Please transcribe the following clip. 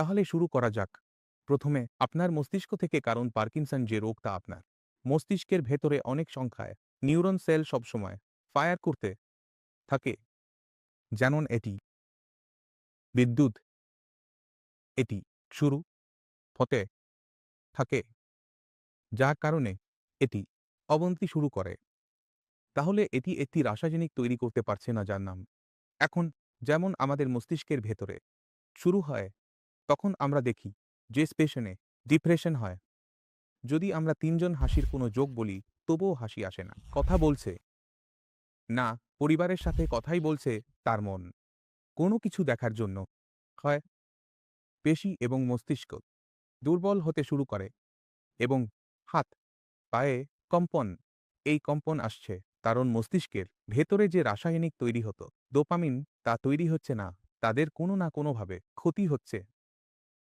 তাহলে শুরু করা যাক। প্রথমে, আপনার মস্তিষ্ক থেকে কারণ পার্কিনসন যে রোগ তা আপনার, মস্তিষ্কের ভেতরে অনেক সংখ্যায় নিউরন সেল সবসময় ফায়ার করতে থাকে। যেমন এটি। বিদ্যুৎ। এটি শুরু হতে থাকে। যার কারণে এটি অবনতি শুরু করে। তাহলে এটি একটি রাসায়নিক তৈরি করতে পারছে না যার নাম। এখন, যেমন আমাদের মস্তিষ্কের ভেতরে শুরু হয় তখন আমরা দেখি যে স্পেশনে ডিপ্রেশন হয়। যদি আমরা তিনজন হাসির কোনো যোগ বলি, তবুও হাসি আসে না। কথা বলছে। না, পরিবারের সাথে কথাই বলছে তার মন। কোনো কিছু দেখার জন্য হয়। পেশি এবং মস্তিষ্ক দুর্বল হতে শুরু করে এবং হাত, পায়ে কম্পন। এই কম্পন আসছে। কারণ মস্তিষ্কের ভেতরে যে রাসায়নিক তৈরি হতো দোপামিন তা তৈরি হচ্ছে না। তাদের কোনো না কোনোভাবে ক্ষতি হচ্ছে।